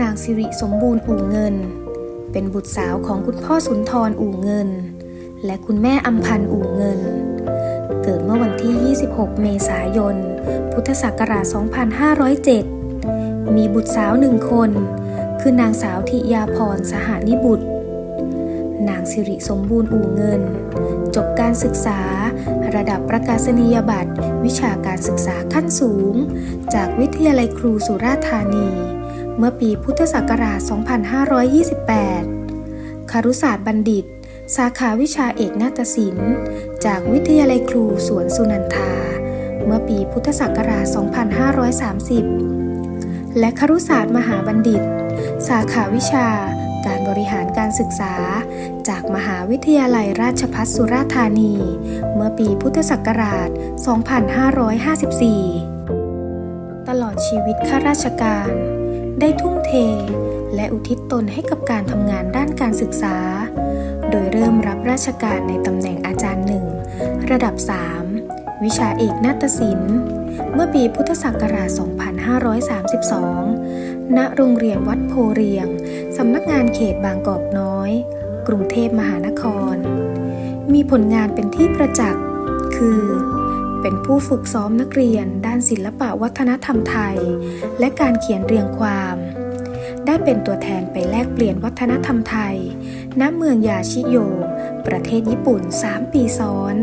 นางสิริสมบูรณ์อู่เงิน เป็นบุตรสาวของคุณพ่อสุนทรอู่เงิน และคุณแม่อัมพันธ์อู่เงิน เกิดเมื่อวันที่ 26 เมษายน พุทธศักราช 2507 มีบุตรสาวหนึ่งคน คือนางสาวธิยาพรสหานิบุตร นางสิริสมบูรณ์อู่เงิน จบการศึกษาระดับประกาศนียบัตร วิชาการศึกษาขั้นสูง จากวิทยาลัยครูสุราษฎร์ธานี เมื่อปีพุทธศักราช 2528 คารุศาสตร์บัณฑิต สาขาวิชาเอกนาฏศิลป์ จากวิทยาลัยครูสวนสุนันทา เมื่อปีพุทธศักราช 2530 และครุศาสตร์มหาบัณฑิต สาขาวิชาการบริหารการศึกษา จากมหาวิทยาลัยราชภัฏสุราษฎร์ธานี เมื่อปีพุทธศักราช 2554 ตลอดชีวิตข้าราชการ ได้ทุ่มเท และอุทิศตนให้กับการทำงานด้านการศึกษา โดยเริ่มรับราชการในตำแหน่งอาจารย์หนึ่งระดับ 3 วิชาเอกนาฏศิลป์ เมื่อปีพุทธศักราช 2532 ณ โรงเรียนวัดโพเรียง สำนักงานเขตบางกอกน้อย กรุงเทพมหานคร มีผลงานเป็นที่ประจักษ์ คือ เป็นผู้ฝึกซ้อมนักเรียนด้านศิลปะวัฒนธรรมไทย และการเขียนเรียงความ ได้เป็นตัวแทนไปแลกเปลี่ยนวัฒนธรรมไทย ณ เมืองยาชิโย ประเทศญี่ปุ่น 3 ปีซ้อน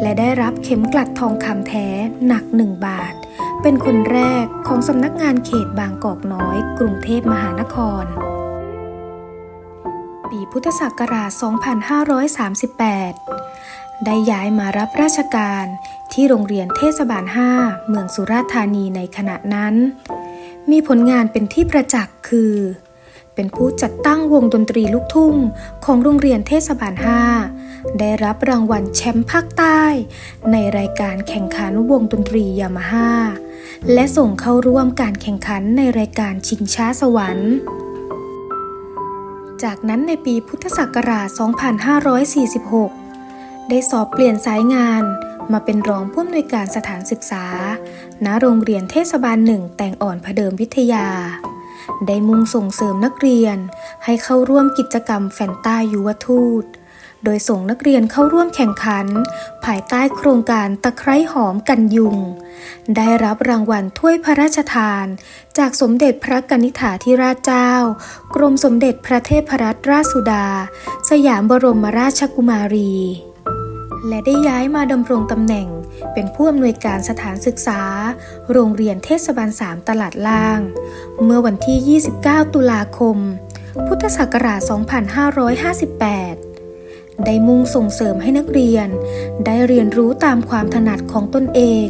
และได้รับเข็มกลัดทองคำแท้หนัก 1 บาท เป็นคนแรกของสำนักงานเขตบางกอกน้อย กรุงเทพมหานคร ปีพุทธศักราช 2538 ได้ย้ายมารับราชการที่โรงเรียนเทศบาล 5 เมืองสุราษฎร์ธานีในขณะนั้น มีผลงานเป็นที่ประจักษ์คือ เป็นผู้จัดตั้งวงดนตรีลูกทุ่งของโรงเรียนเทศบาล 5 ได้รับรางวัลแชมป์ภาคใต้ ในรายการแข่งขันวงดนตรียามาฮ่าและส่งเข้าร่วมการแข่งขันในรายการชิงช้าสวรรค์ จากนั้นในปีพุทธศักราช 2546 ได้สอบเปลี่ยนสายงาน มาเป็นรองผู้อำนวยการสถานศึกษา ณ โรงเรียนเทศบาลหนึ่งแต่งอ่อนพเดิมวิทยา ได้มุ่งส่งเสริมนักเรียน ให้เข้าร่วมกิจกรรมแฟนตายุวทูต โดยส่งนักเรียนเข้าร่วมแข่งขัน ภายใต้โครงการตะไคร้หอมกันยุง ได้รับรางวัลถ้วยพระราชทาน จากสมเด็จพระกนิษฐาธิราชเจ้า กรมสมเด็จพระเทพรัตนราชสุดา สยามบรมราชกุมารี และได้ย้ายมาดำรงตำแหน่ง เป็นผู้อำนวยการสถานศึกษา โรงเรียนเทศบาล 3 ตลาดล่าง เมื่อวันที่ 29 ตุลาคม พุทธศักราช 2558 ได้มุ่งส่งเสริมให้นักเรียน ได้เรียนรู้ตามความถนัดของตนเอง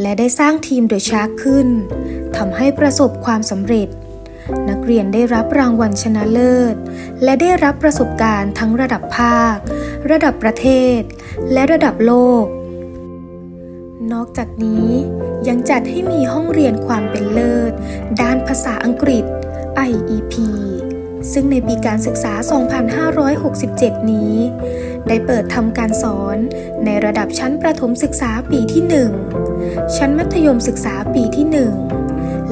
และได้สร้างทีมโดยชาร์กขึ้นทำให้ประสบความสำเร็จ นักเรียนได้รับรางวัลชนะเลิศ และได้รับประสบการณ์ทั้งระดับภาค ระดับประเทศ และระดับโลก นอกจากนี้ยังจัดให้มีห้องเรียนความเป็นเลิศ ด้านภาษาอังกฤษ IEP ซึ่งในปีการศึกษา 2567 นี้ ได้เปิดทำการสอนในระดับชั้นประถมศึกษาปีที่ 1 ชั้นมัธยมศึกษาปีที่ 1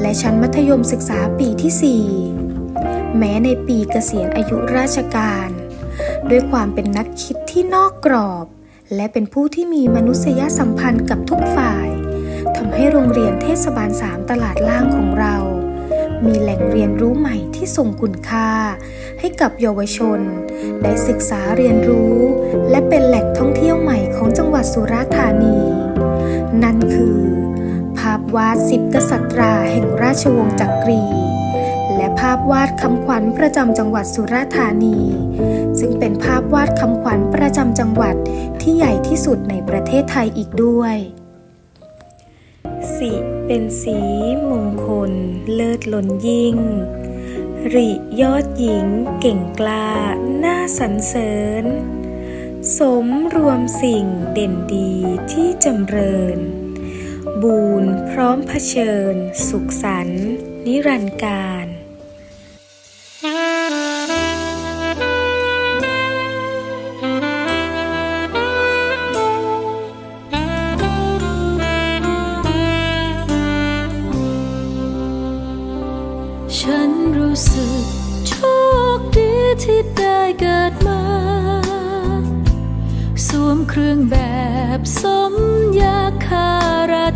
และชั้นมัธยมศึกษาปีที่ 4 แม้ในปีเกษียณอายุราชการ ด้วยความเป็นนักคิดที่นอกกรอบ และเป็นผู้ที่มีมนุษยสัมพันธ์กับทุกฝ่ายทำให้โรงเรียนเทศบาล 3 ตลาดล่างของเรา มีแหล่งเรียนรู้ใหม่ที่ทรงคุณค่า ให้กับเยาวชน ได้ศึกษาเรียนรู้ และเป็นแหล่งท่องเที่ยวใหม่ของจังหวัดสุราษฎร์ธานี นั่นคือาพวาดสิบกษัตราแห่งราชวงศ์จักรี และภาพวาดคำขวัญประจำจังหวัดสุราษฎร์ธานี ซึ่งเป็นภาพวาดคำขวัญประจำจังหวัดที่ใหญ่ที่สุดในประเทศไทยอีกด้วยสิเป็นสีมงคล เลิศล้นยิ่ง ริยอดหญิง เก่งกล้า น่าสรรเสริญ สมรวมสิ่งเด่นดีที่จำเริญ บูนพร้อมเผชิญ สุขสันต์นิรันดร์การฉันรู้สึกโชคดีที่ได้เกิดมา สวมเครื่องแบบสม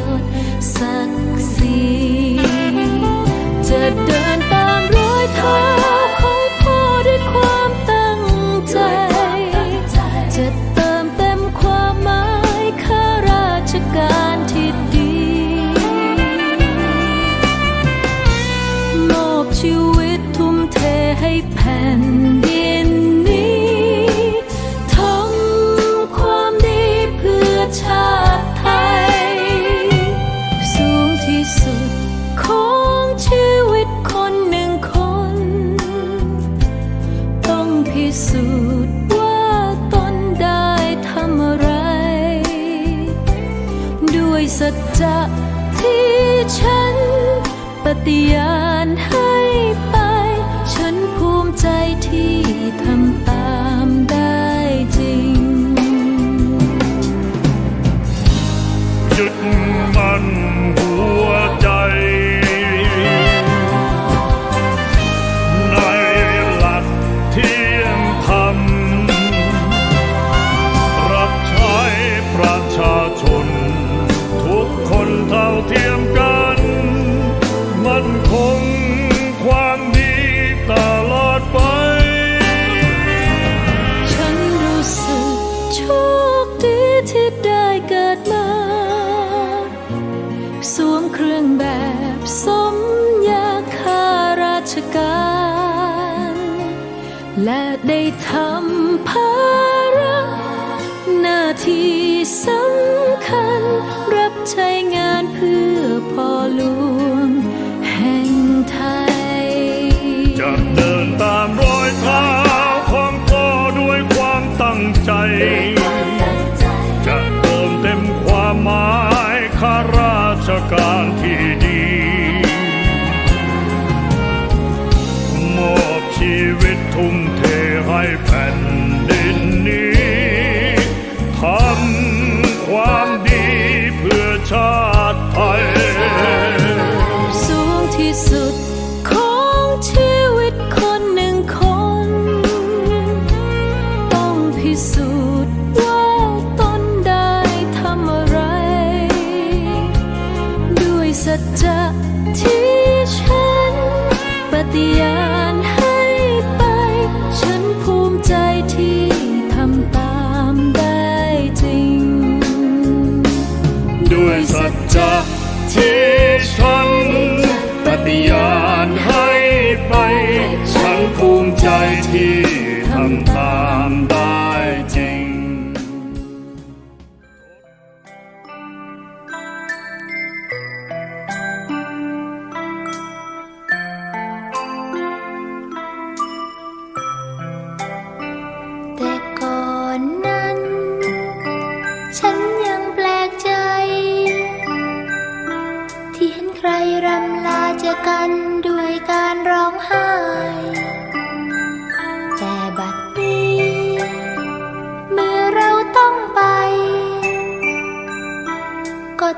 вперед. จะที่ฉันปฏิญา สุด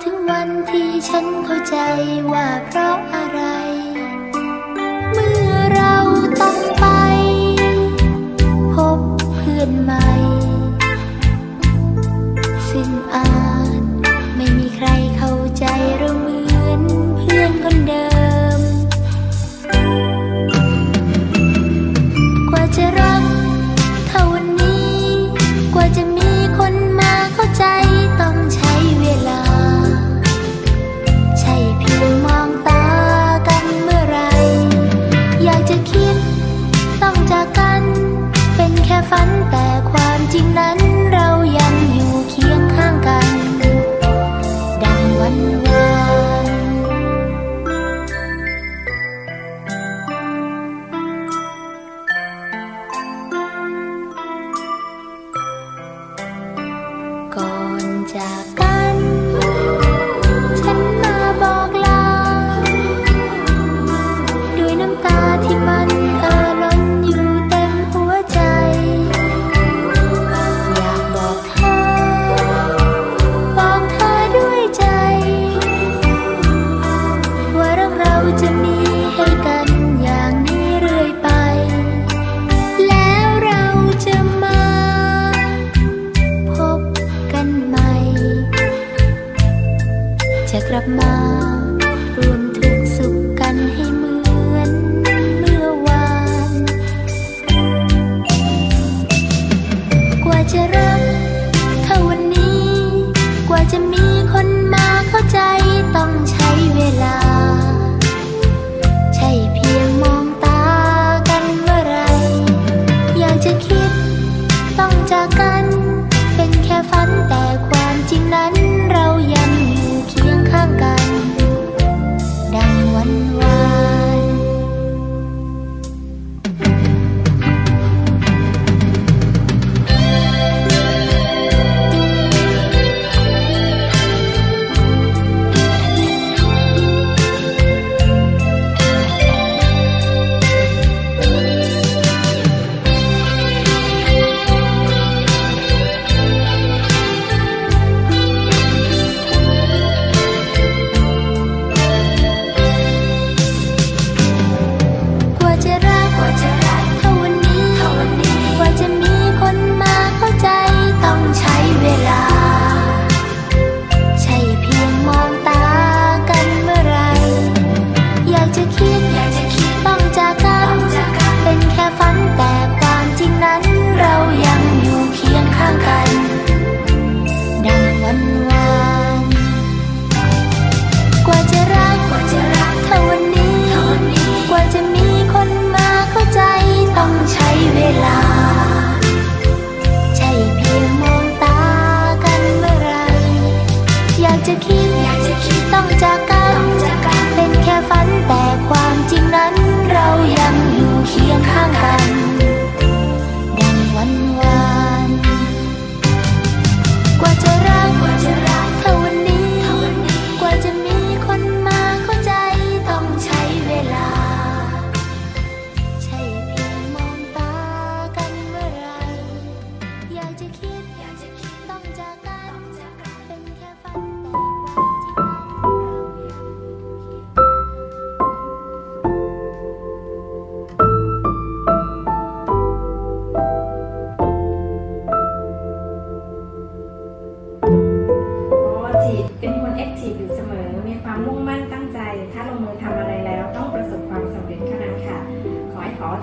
ถึงวันที่ฉันเข้าใจว่าเพราะ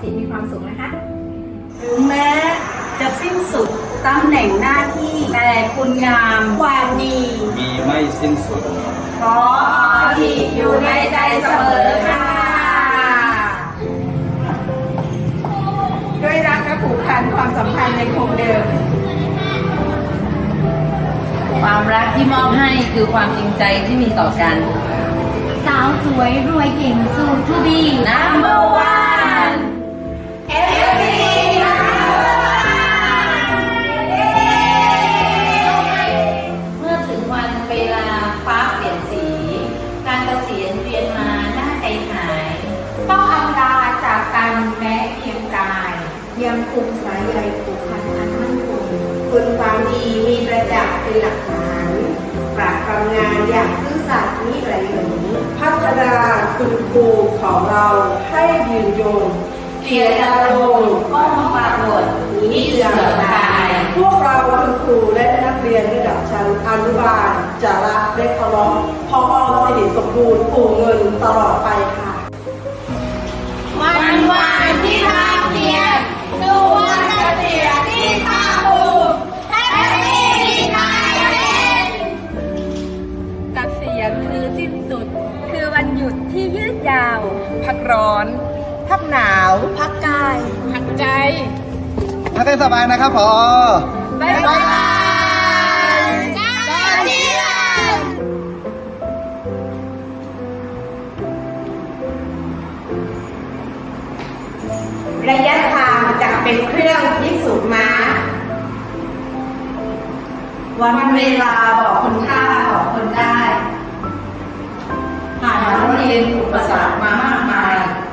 ศีมีความสุขหมคะ ถึงแม้จะสิ้นสุดตำแหน่งหน้าที่แต่คุณงามความดีมีไม่สิ้นสุด ขอที่อยู่ในใจเสมอค่ะด้วยรักและผูกพันความสัมพันธ์ในคงเดิม ความรักที่มอบให้คือความจริงใจที่มีต่อกัน สาวสวยรวยเก่งสู่ทูบี number one ระดับเป็นหลักฐาน ปราบทำงานอย่างซื่อสัตย์นี่ไรหนึ่งพัฒนาคุณครูของเราให้ยืนยงเกียรติโลงก็ปรากฏนี่เสื่อมหายพวกเราคุณครูและนักเรียนระดับชั้นอนุบาลจะรักและเร้องพอเอสิริสมบูรณ์ปูเงินตลอดไปค่ะ หนาว พักกายพักใจ พักให้สบายนะครับพอบ๊ายบายระยะทางจะเป็นเครื่องพิสูจน์มาวันเวลาบอกคุณค่าบอกคนได้ผ่านมาเรียนอุปสรรคมามาก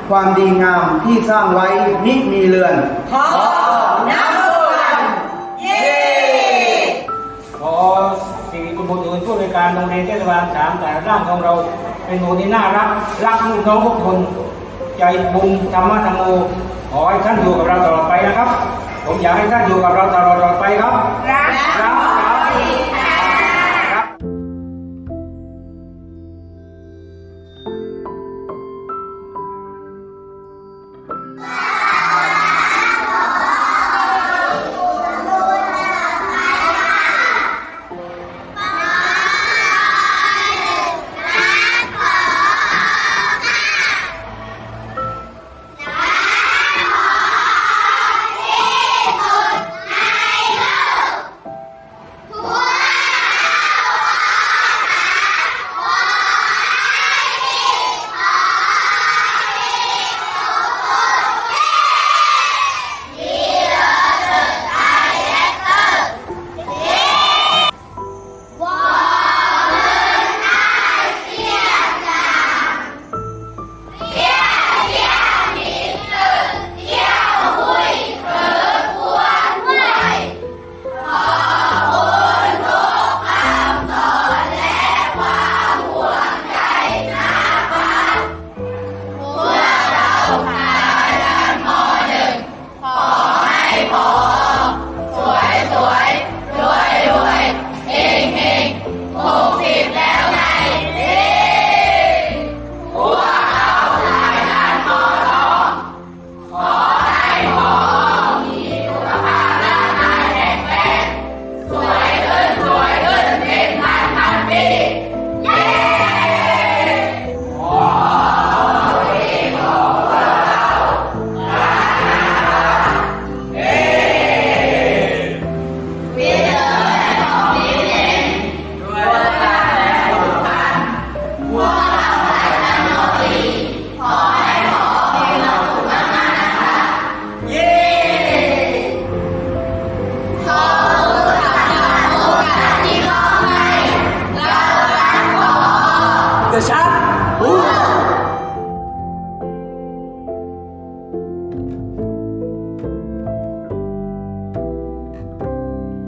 ความดีงามที่สร้างไว้มิมีเลือนพอนับวันเย้พอสิ่งคุณบุญอื่นผู้บริการโรงเรียนเทศบาลสามแต่ร่างของเรา เป็นหนูที่น่ารัก รักลูกน้องทุกคน ใจบุญธรรมะธรรมโมขอให้ท่านอยู่กับเราตลอดไปนะครับ ผมอยากให้ท่านอยู่กับเราตลอดไปครับ รักครับ